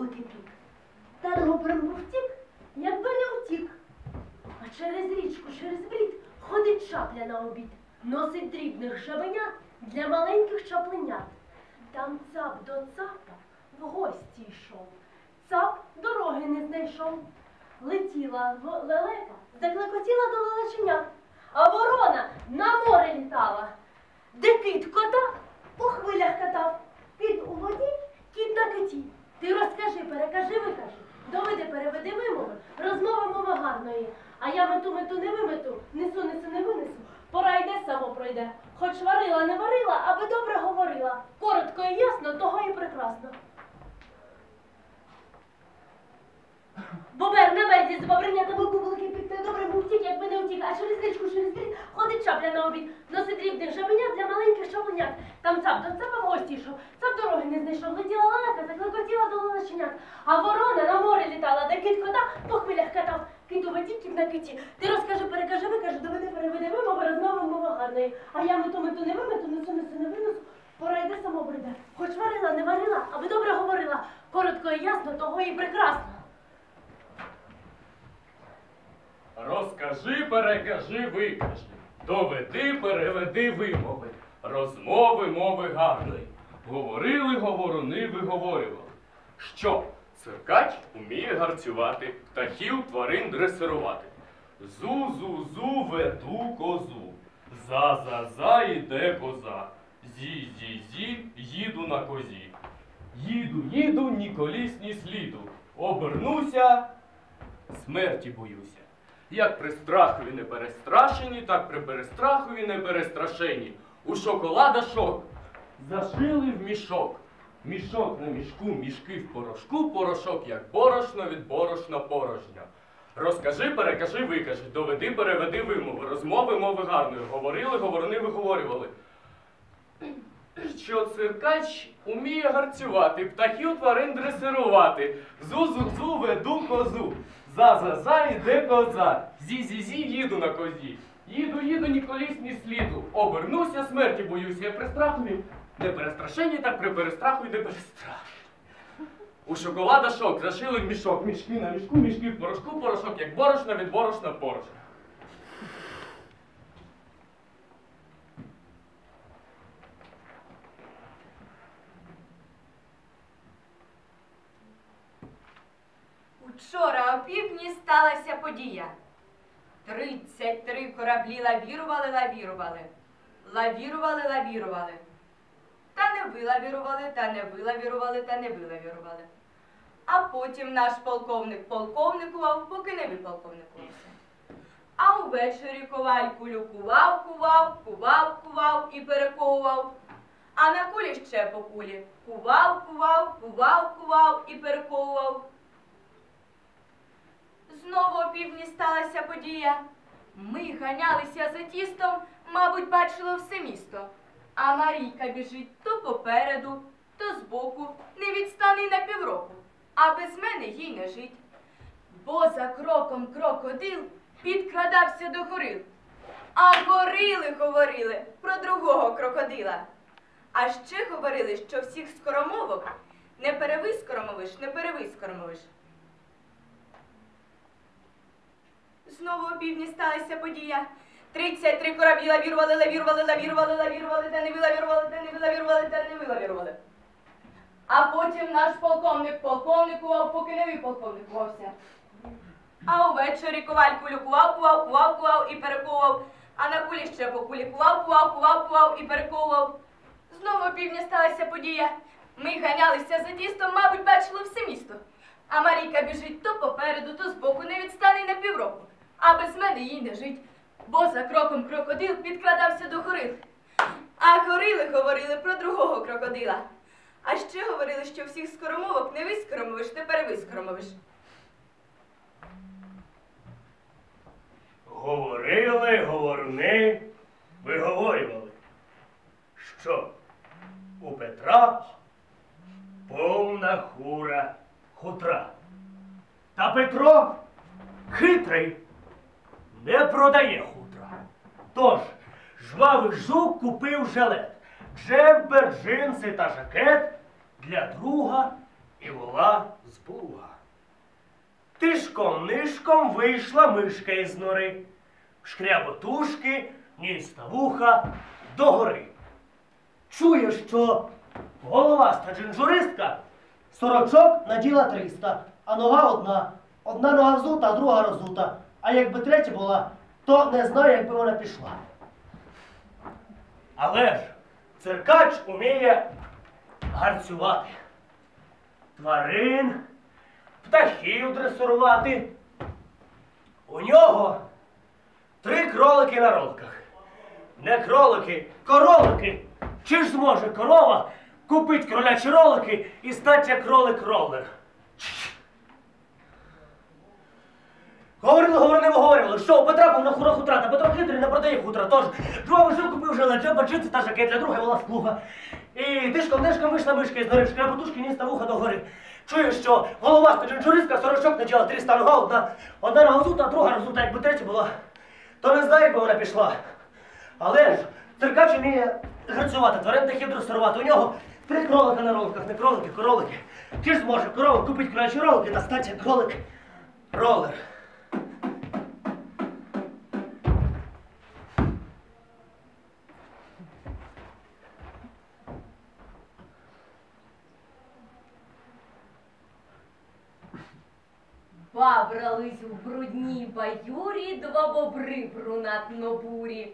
бублики пік. Та добрим був втік, якби не втік. А через річку, через брід ходить чапля на обід, носить дрібних жабенят для маленьких чапленят. Там цап до цапа в гості йшов. Цап дороги не знайшов. Летіла лелека, заклекотіла до лелеченят, а ворона на море літала. Де кит кота по хвилях катав. Кит у воді, кіт на киті. Ти розкажи, перекажи, викажи. Доведи, переведи вимови, розмова мова гарної. А я мету мету не вимету, несу несу не винесу. Пора йде, само пройде. Хоч варила, не варила, аби добре говорила. Коротко і ясно, того і прекрасно. Бобер на березі з бобринятами бублики пікти добре був втік, якби не втік, а через річку, через брід ходить чапля на обід, носить дрібних жабенят для маленьких чапленят. Там цап до цапа гості йшов, цап дороги не знайшов, летіла лелека, заклекотіла до лелеченят. А ворона на море літала, де кит кота по хвилях катав. Кит у воді, кіт на киті. Ти розкажи, перекажи, викажи, доведи, переведи вимови, розмови мова гарної. А я мету мету не вимету, несу несу не винесу. Пора йде само бреде. Хоч варила, не варила, аби добре говорила. Коротко і ясно, того і прекрасно. Розкажи, перекажи, викажи. Доведи, переведи вимови. Розмови мови гарної. Говорили, говоруни, виговорювали. Що? Циркач уміє гарцювати, птахів тварин дресирувати. Зу-зу-зу веду козу. За-за-за іде коза. Зі-зі-зі їду на козі. Їду, їду, ні коліс, ні сліду. Обернуся, смерті боюся. Як при страхові не перестрашені, так при перестрахові не перестрашені. У шоколада шок. Зашили в мішок. Мішок на мішку, мішки в порошку, порошок як борошно від борошна порожня. Розкажи, перекажи, викажи, доведи, переведи вимови, розмови мови гарної. Говорили, говорини, виговорювали. Що циркач уміє гарцювати, птахів тварин дресирувати. Зу-зу-зу веду козу. За-за-за іде коза. Зі-зі-зі їду на козі. Їду, їду, ні коліс, ні сліду. Обернуся, смерті боюся, я пристрахую. Не перестрашені, так при перестраху не перестрах. У шоколада шок, зашили в мішок, мішки на мішку, мішки в порошку, порошок, як борошна від борошна порошна. Учора о півдні сталася подія. Тридцять три кораблі лавірували, лавірували. Лавірували, лавірували. Та не вилавірували, та не вилавірували, та не вилавірували. А потім наш полковник полковникував, поки не виполковникувався. А увечері коваль кулю кував, кував, кував, кував і перековував. А на кулі ще по кулі кував, кував, кував, кував і перековував. Знову о півдні сталася подія. Ми ганялися за тістом, мабуть, бачило все місто. А Марійка біжить то попереду, то збоку, не відстане й на півроку, а без мене їй не жить. Бо за кроком крокодил підкрадався до горил. А горили говорили про другого крокодила. А ще говорили, що всіх скоромовок не перевискоромовиш, не перевискоромовиш. Знову о півдні сталася подія. Тридцять три кораблі лавірували, лавірували, лавірували, лавірували, та не вилавірували, та не вилавірували, та не вилавірували. А потім наш полковник полковникував, поки не виполковникувався. А увечері коваль кулю кував, кував, кував, і перековував. А на кулі ще по кулі кував, кував, кував, кував і перековував. Знову о півдні сталася подія. Ми ганялися за тістом, мабуть, бачило все місто. А Марійка біжить то попереду, то збоку, не відстане й на півроку. А без мене їй не жить, бо за кроком крокодил підкрадався до горил. А горили говорили про другого крокодила. А ще говорили, що всіх скоромовок не вискоромовиш, не перевискоромовиш. Говорили, говоруни, виговорювали, що у Петра повна хура хутра. Та Петро хитрий, не продає хутра. Тож жвавий жук купив жилет, джемпер, джинси та жакет для друга і була збуга. Тишком нишком вийшла мишка із нори, шкряботушки, ніс вуха догори. Чує, що головаста джинжуристка сорочок наділа 300, а нога одна. Одна нога взута, друга розута. А якби третя була, то не знаю, якби вона пішла. Але ж циркач уміє гарцювати. Тварин, птахів дресурувати. У нього три кролики на ролках. Не кролики, королики. Чи ж зможе корова купить кролячі ролики і стати як кролик-ролер? Говорили, говорили, говорили, що потрапив на хура хутра, та Петро хитрий не продає хутра. Тож два вишив купив леджа, бачити та жакет, для друга була сплуха. І тишком нишком вийшла мишка із нори, шкряботушки ніс та вуха догори. Чую, що голова стаджинчуристка, сорочок наділа 300 нога, одна, одна нога друга розута, якби третя була. То не знаю, якби вона пішла. Але ж циркач вміє грацювати, тварин птахів дресирувати. У нього три кролика на роликах, не кролики, королики. Чи ж зможе корова купить кролячі ролики та стати кролик ролер? Бабрались в брудній баюрі два бобри брунатно бурі.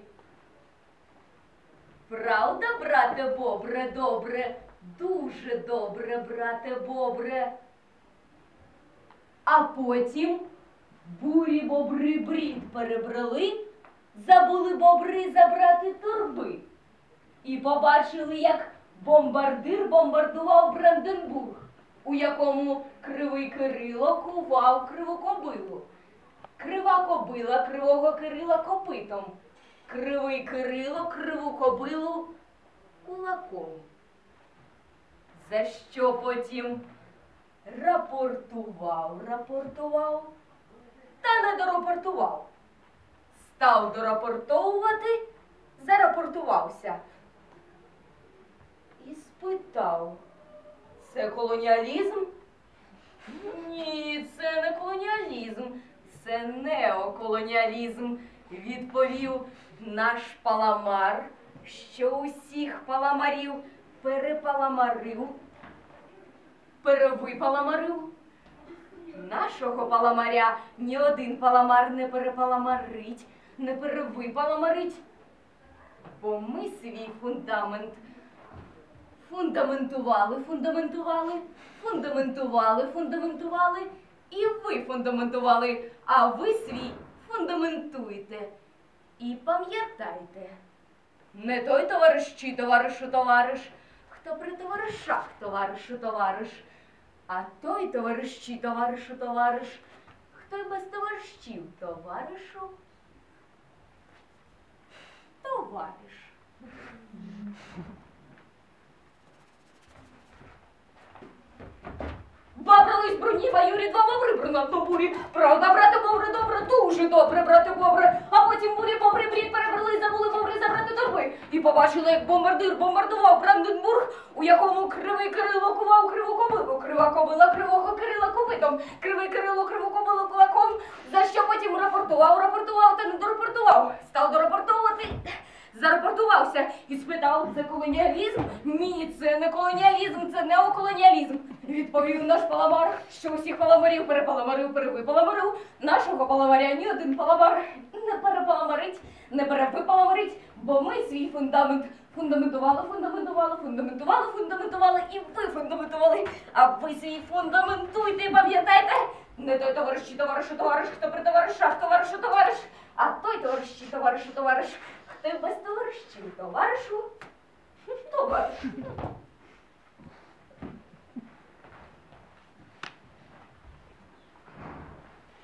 Правда, брате бобре, добре, дуже добре, брате бобре. А потім бурі бобри брід перебрали, забули бобри забрати торби. І побачили, як бомбардир бомбардував Бранденбург, у якому кривий Кирило кував криву кобилу. Крива кобила кривого Кирила копитом. Кривий Кирило криву кобилу кулаком. За що потім рапортував, рапортував, та не дорапортував. Став дорапортовувати, зарапортувався. І спитав, це колоніалізм? Ні, це не колоніалізм, це неоколоніалізм, відповів наш паламар, що усіх паламарів перепаламарив, перевипаламарив. Нашого паламаря ні один паламар не перепаламарить, не перевипаламарить, бо ми свій фундамент фундаментували, фундаментували, фундаментували, фундаментували, і ви фундаментували, а ви свій фундаментуйте. І пам'ятайте, не той товариш чи товаришу товариш, хто при товаришах товаришу товариш, а той товариш чи товаришу товариш, хто й без товаришів товаришу товариш. Бабрались броні баюрі два бобри брунатно бурі. Правда, брате бобре, добре, дуже добре, брате бобре. А потім бурі бобри брід перебрали, забули бобри забрати торби. І побачили, як бомбардир бомбардував Бранденбург, у якому кривий Кирило кував криву кобилу. Крива кобила кривого Кирила копитом. Кривий Кирило криву кобилу кулаком. За що потім рапортував, рапортував та не дорапортував. Став дорапортовувати. Зарапортувався і спитав, це колоніалізм? Ні, це не колоніалізм, це неоколоніалізм. Відповів наш паламар, що усіх паламарів перепаламарив, перевипаламарив. Нашого паламаря ні один паламар не перепаламарить, не перевипаламарить, бо ми свій фундамент фундаментували, фундаментували, фундаментували, фундаментували і ви фундаментували. А ви свій фундаментуйте пам'ятайте, не той товариш чи товариш, товариш, хто при товаришах, товаришу товариш, а той товариш чи товаришу товариш, хто без товаришів товаришу товариш.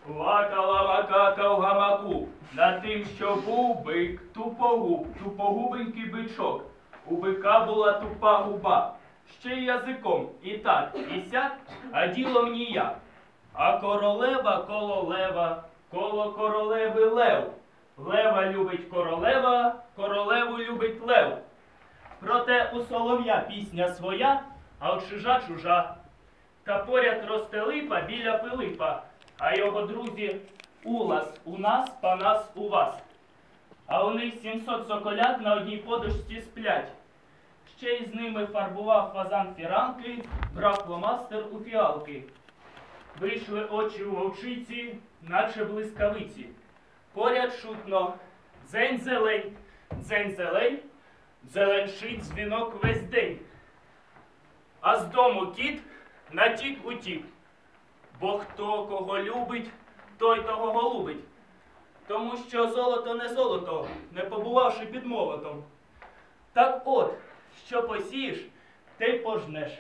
Плакала макака в гамаку над тим, що був бик тупогуб, тупогубенький бичок. У бика була тупа губа, ще й язиком і так, і сяк, а ділом ніяк. А королева коло лева, коло королеви лев. Лева любить королева, королеву любить лев. Проте у солов'я пісня своя, а у чужа чужа. Та поряд росте липа біля Пилипа, а його друзі Улас у нас, Панас у вас. А у них 700 соколят на одній подушці сплять. Ще й з ними фарбував фазан фіранки, брав фломастер у фіалки. Вийшли очі у вовчиці, наче блискавиці. Поряд шутно, дзень зелень, дзень зелень, зеленшить дзвінок весь день. А з дому кіт натік утік. Бо хто кого любить, той того голубить. Тому що золото не золото, не побувавши під молотом. Так от, що посієш, й пожнеш.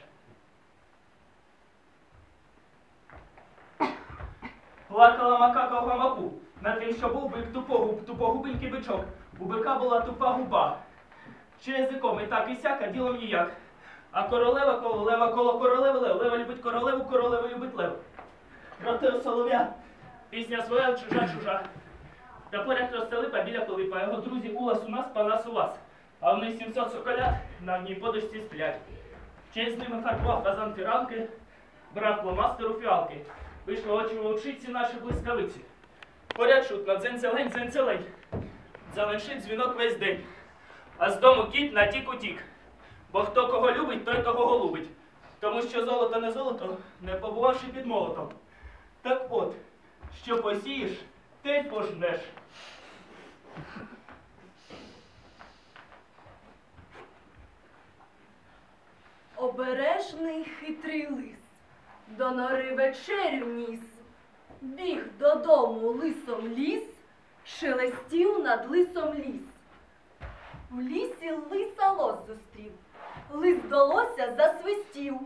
Плакала макака в гамаку, на тим, що був бик тупогуб, тупогубенький бичок. У бика була тупа губа. Чи язиком і так і сяка, ділом ніяк. А королева коло лева коло королеви лев. Лева любить королеву, королева любить лев. Проти солов'я, пісня своя, чужа чужа. Та поряд росте біля Пилипа, його друзі улас у нас, панас у вас. А в них 700 соколят на одній подушці сплять. Ще з ними фарбував казан фіранки, брав фломастер у фіалки. Вийшло очі вовчиці наші блискавиці. Поряд шутно, дзень зелень, дзень зелень. Дзвінок весь день. А з дому кіт натік утік. Бо хто кого любить, той того голубить. Тому що золото не золото, не побувавши під молотом. Так от, що посієш, те й пожнеш. Обережний хитрий лис до нори вечерю ніс, біг додому лисом ліс, шелестів над лисом ліс. В лісі лиса лос зустрів, лис до лося засвистів.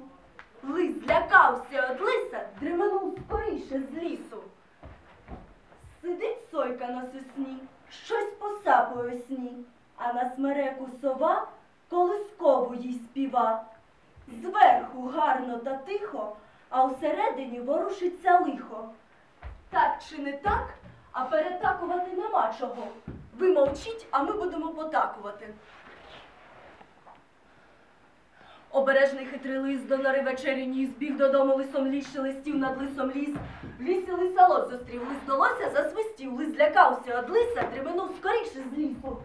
Лис злякався од лиса, дременув скоріше з лісу. Сидить сойка на сосні, щось посапує сні, а на смереку сова колискову їй співа. Зверху гарно та тихо, а всередині ворушиться лихо. Так чи не так, а перетакувати нема чого. Ви мовчіть, а ми будемо потакувати. Обережний хитрий лис до нори вечері ніс, біг додому лисом ліс, шелестів над лисом ліс. В лісі лисолос зустрів, лис до лося засвистів, лис злякався од лиса, триминув скоріше з лісу.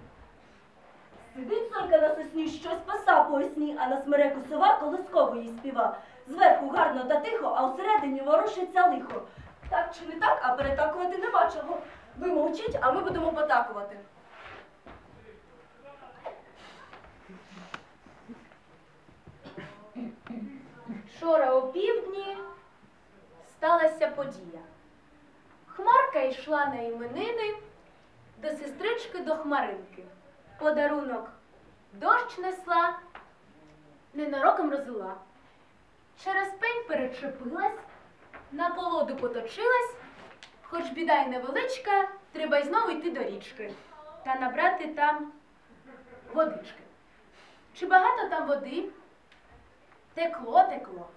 Сидить сонька на сосні, щось посапує сні, а на смереку сова колискову їй співа. Зверху гарно та тихо, а всередині ворушиться лихо. Так чи не так, а перетакувати нема чого. Ви мовчіть, а ми будемо потакувати. Вчора о півдні сталася подія. Хмарка йшла на іменини до сестрички до Хмаринки. Подарунок дощ несла, ненароком розлила. Через пень перечепилась, на колоду поточилась, хоч біда й невеличка, треба й знову йти до річки та набрати там водички. Чи багато там води? Текло, текло,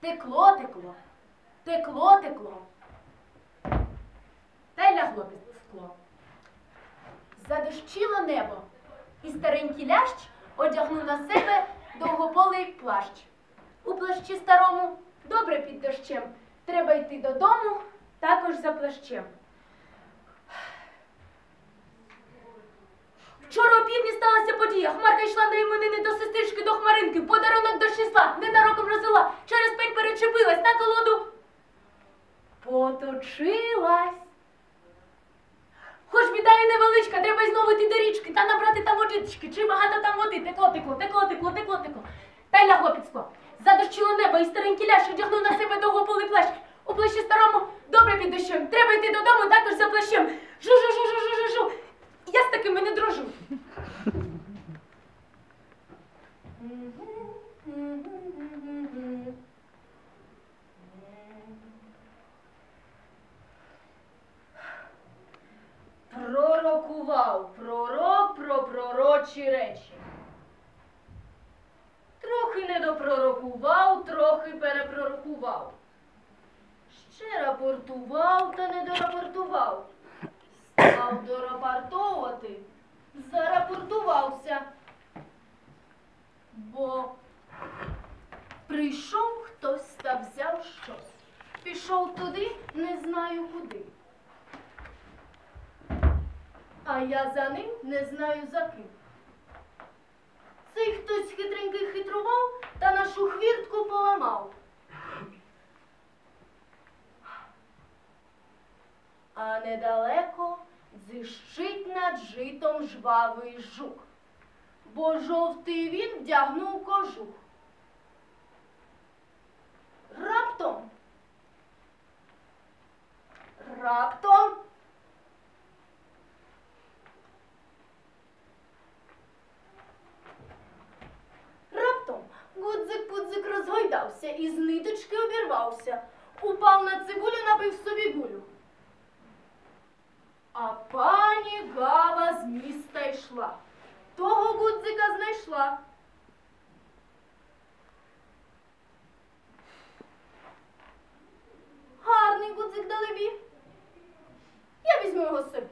текло, текло, текло, текло. Та й лягло під скло. Задощило небо, і старенький лящ одягнув на себе довгополий плащ. У плащі старому добре під дощем. Треба йти додому також за плащем. Вчора о півдні сталася подія. Хмарка йшла на іменини до сестрички до Хмаринки. Подарунок до числа, ненароком розила. Через пень перечепилась на колоду. Поточилась. Хоч біда і невеличка, треба й знову йти до річки та набрати там водички. Чи багато там води. Текло, текло, текло, текло, текло, текло. Та й лягло під. Задощило небо і старенький ляш одягнув на себе довгополий плащ. У плащі старому добре під дощем. Треба йти додому також за плащем. Жу-жу-жу-жу-жу-жу. Я з такими не дружу. Пророкував пророк про пророчі речі. Трохи не допророкував, трохи перепророкував. Ще рапортував та не дорапортував. Став дорапортовувати, зарапортувався. Бо прийшов хтось та взяв щось. Пішов туди, не знаю куди. А я за ним не знаю за ким. Цей хтось хитренький хитрував та нашу хвіртку поламав. А недалеко дзищить над житом жвавий жук, бо жовтий він вдягнув кожух. Раптом. Раптом. Раптом гудзик-пудзик розгойдався і з ниточки обірвався. Упав на цибулю, набив собі гулю. А пані Гава з міста йшла. Того гудзика знайшла. Гарний гудзик далебі. Я візьму його собі.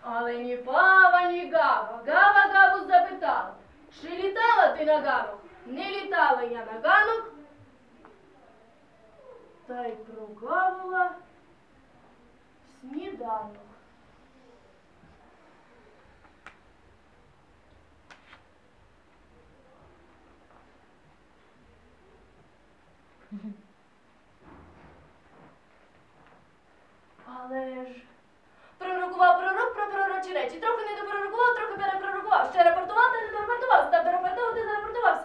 Але ні пава, ні гава. Гава гаву запитала, чи літала ти на ганок? Не літала я на ганок. Та й прогавила сніданок. Але ж пророкував пророк про пророчі речі. Трохи не допророкував, трохи перепророкував. Ще рапортував, та не дорапортував, та дорапортував, не зарапортувався.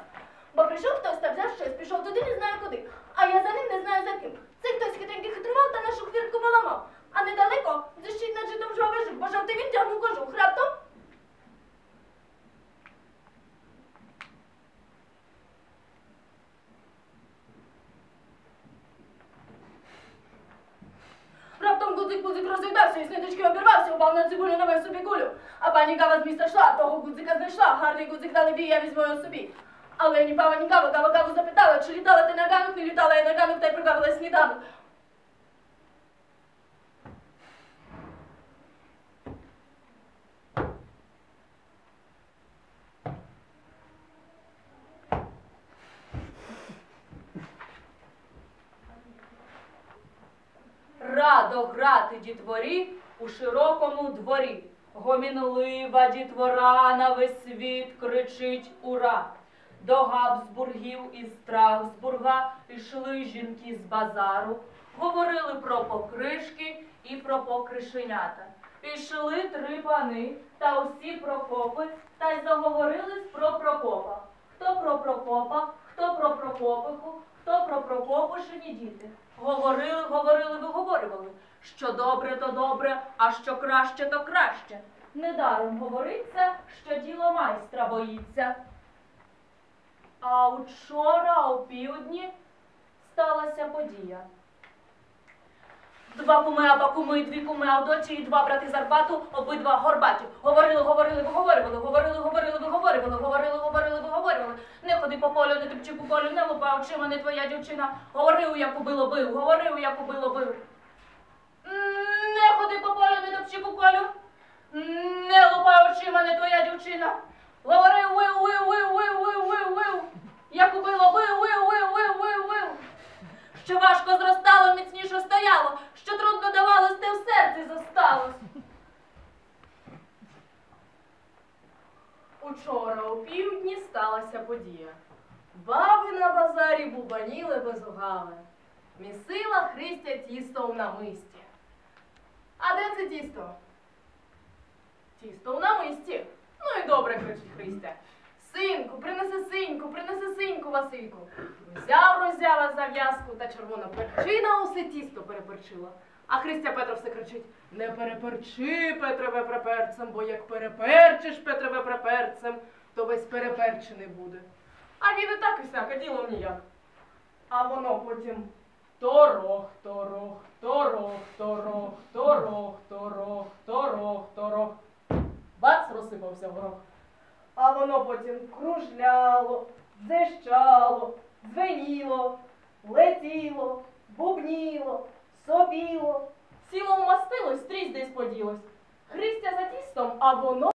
Бо прийшов хтось та взяв щось, пішов туди, не знаю куди. А я за ним не знаю за ким. Цей хтось хитренький хитрував та нашу хвіртку поламав. А недалеко зищить над житом жовий жук, бо жовтий він тягнув кожух. Раптом Раптом гудзик-гудзик розглядався і з ниточки обірвався, упав на цибулю новий собі кулю. А пані Гава з міста йшла, того гудзика знайшла, гарний гудзик я візьму його собі. Але ні пава, ні Гава, Гава Гаву запитала, чи літала ти на ганок, не літала я на ганок, та й пригавила сніданок. Радо грати дітворі у широкому дворі. Гомінлива дітвора на весь світ кричить ура. До Габсбургів із Страсбурга йшли жінки з базару, говорили про покришки і про покришенята. Пішли три пани та усі Прокопи, та й заговорились про Прокопа. Хто про Прокопа, хто про Прокопиху, хто про Прокопишині діти. Говорили, говорили, виговорювали, що добре, то добре, а що краще, то краще. Недаром говориться, що діло майстра боїться. А учора о півдні сталася подія. Два куми, аба куми, дві куми, Авдочі і два брати з Арбату, обидва горбаті. Говорили, говорили, виговорювали, говорили, говорили, виговорювали, говорили, говорили, виговорювали. Не ходи по полю, не топчи по полю, не лупай очима, не твоя дівчина. Говорив, як убило бив, говорив, як убило бив. Не ходи по полю, не топчи по полю. Не лупай очима, не твоя дівчина. Говорив, вив, вив, вив, вив, вив, вив, вив. Як убило бив, вив, вив, вив, вив, вив. Що важко зростало, міцніше стояло, що трудно давалось, те в серці зосталось. Учора о півдні сталася подія. Баби на базарі бубаніли без угави. Місила Христя тісто в намисті. А де це тісто? Тісто в намисті. Ну і добре, кричить Христя. Синку, принеси синьку, принеси синьку, Васильку. Взяв роззява зав'язку та червона перчина усе тісто переперчила. А Христя Петро все кричить: Не переперчи, Петрове преперцем, бо як переперчиш Петрове преперцем, то весь переперчений буде. А він і так і всяке діло ніяк. А воно потім торох, торох, торох, торох, торох, торох, торох, торох. Бац, розсипався горох. А воно потім кружляло, дзищало, дзвеніло, летіло, бубніло, собіло, сіло вмастилось, стрізь десь поділось. Христя за тістом, а воно